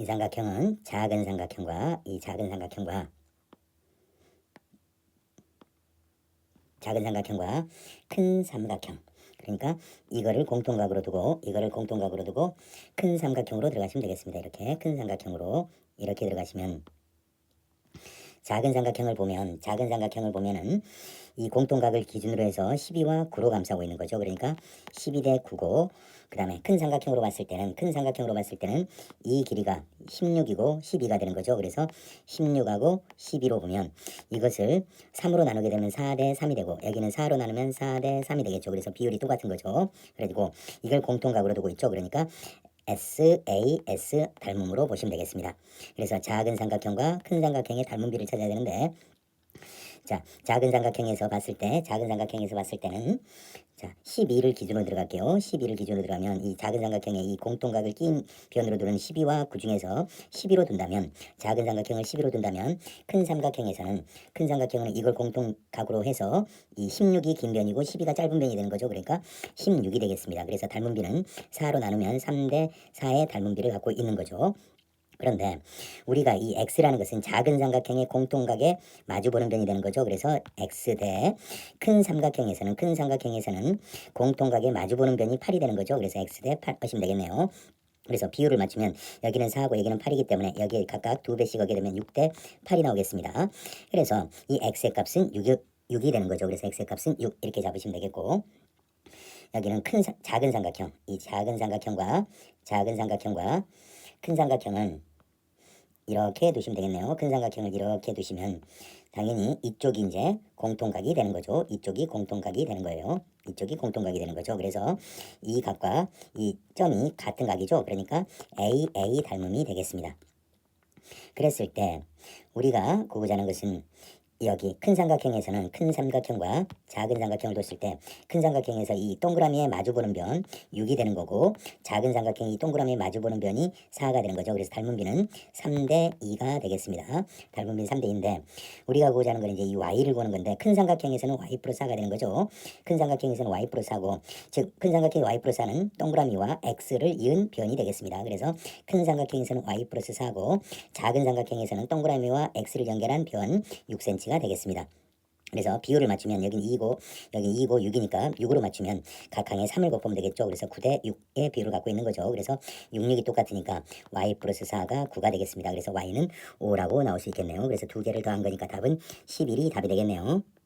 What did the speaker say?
이 삼각형은 작은 삼각형과 이 작은 삼각형과 작은 삼각형과 큰 삼각형 그러니까 이거를 공통각으로 두고 이거를 공통각으로 두고 큰 삼각형으로 들어가시면 되겠습니다. 이렇게 큰 삼각형으로 이렇게 들어가시면 작은 삼각형을 보면 작은 삼각형을 보면은 이 공통각을 기준으로 해서 12와 9로 감싸고 있는 거죠. 그러니까 12 대 9고 그 다음에 큰 삼각형으로 봤을 때는 큰 삼각형으로 봤을 때는 이 길이가 16이고 12가 되는 거죠. 그래서 16하고 12로 보면 이것을 3으로 나누게 되면 4 대 3이 되고 여기는 4로 나누면 4 대 3이 되겠죠. 그래서 비율이 똑같은 거죠. 그래가지고 이걸 공통각으로 두고 있죠. 그러니까 SAS 닮음으로 보시면 되겠습니다. 그래서 작은 삼각형과 큰 삼각형의 닮은 비를 찾아야 되는데 자, 작은 삼각형에서 봤을 때 작은 삼각형에서 봤을 때는 자, 12를 기준으로 들어갈게요. 12를 기준으로 들어가면 이 작은 삼각형의 이 공통각을 낀 변으로 두는 12와 9 중에서 12로 둔다면 작은 삼각형을 12로 둔다면 큰 삼각형에서는 큰 삼각형은 이걸 공통각으로 해서 이 16이 긴 변이고 12가 짧은 변이 되는 거죠. 그러니까 16이 되겠습니다. 그래서 닮은 비는 4로 나누면 3대 4의 닮은 비를 갖고 있는 거죠. 그런데 우리가 이 x라는 것은 작은 삼각형의 공통각에 마주보는 변이 되는 거죠. 그래서 x 대 큰 삼각형에서는 큰 삼각형에서는 공통각에 마주보는 변이 8이 되는 거죠. 그래서 x 대 8 하시면 되겠네요. 그래서 비율을 맞추면 여기는 4고 여기는 8이기 때문에 여기에 각각 두 배씩 하게 되면 6대 8이 나오겠습니다. 그래서 이 x의 값은 6이, 6이 되는 거죠. 그래서 x의 값은 6 이렇게 잡으시면 되겠고 여기는 큰 사- 작은 삼각형 이 작은 삼각형과 작은 삼각형과 큰 삼각형은 이렇게 두시면 되겠네요. 큰 삼각형을 이렇게 두시면 당연히 이쪽이 이제 공통각이 되는 거죠. 이쪽이 공통각이 되는 거예요. 이쪽이 공통각이 되는 거죠. 그래서 이 각과 이 점이 같은 각이죠. 그러니까 A, A 닮음이 되겠습니다. 그랬을 때 우리가 구고자는 것은 여기 큰 삼각형에서는 큰 삼각형과 작은 삼각형을 뒀을 때 큰 삼각형에서 이 동그라미에 마주보는 변 6이 되는 거고 작은 삼각형이 이 동그라미에 마주보는 변이 4가 되는 거죠. 그래서 닮은 비는 3대 2가 되겠습니다. 닮은 비는 3대 2인데 우리가 구고자 하는 건 이제 이 y를 구하는 건데 큰 삼각형에서는 y 플러스 4가 되는 거죠. 큰 삼각형에서는 y 플러스 4고 즉 큰 삼각형의 y 플러스 4는 동그라미와 x를 이은 변이 되겠습니다. 그래서 큰 삼각형에서는 y 플러스 4고 작은 삼각형에서는 동그라미와 x를 연결한 변 6cm 가 되겠습니다. 그래서 비율을 맞추면 여기는 2고 여기 2고 6이니까 6으로 맞추면 각 항에 3을 곱하면 되겠죠. 그래서 9대 6의 비율을 갖고 있는 거죠. 그래서 6, 6이 똑같으니까 y 플러스 4가 9가 되겠습니다. 그래서 y는 5라고 나올 수 있겠네요. 그래서 두 개를 더한 거니까 답은 11이 답이 되겠네요.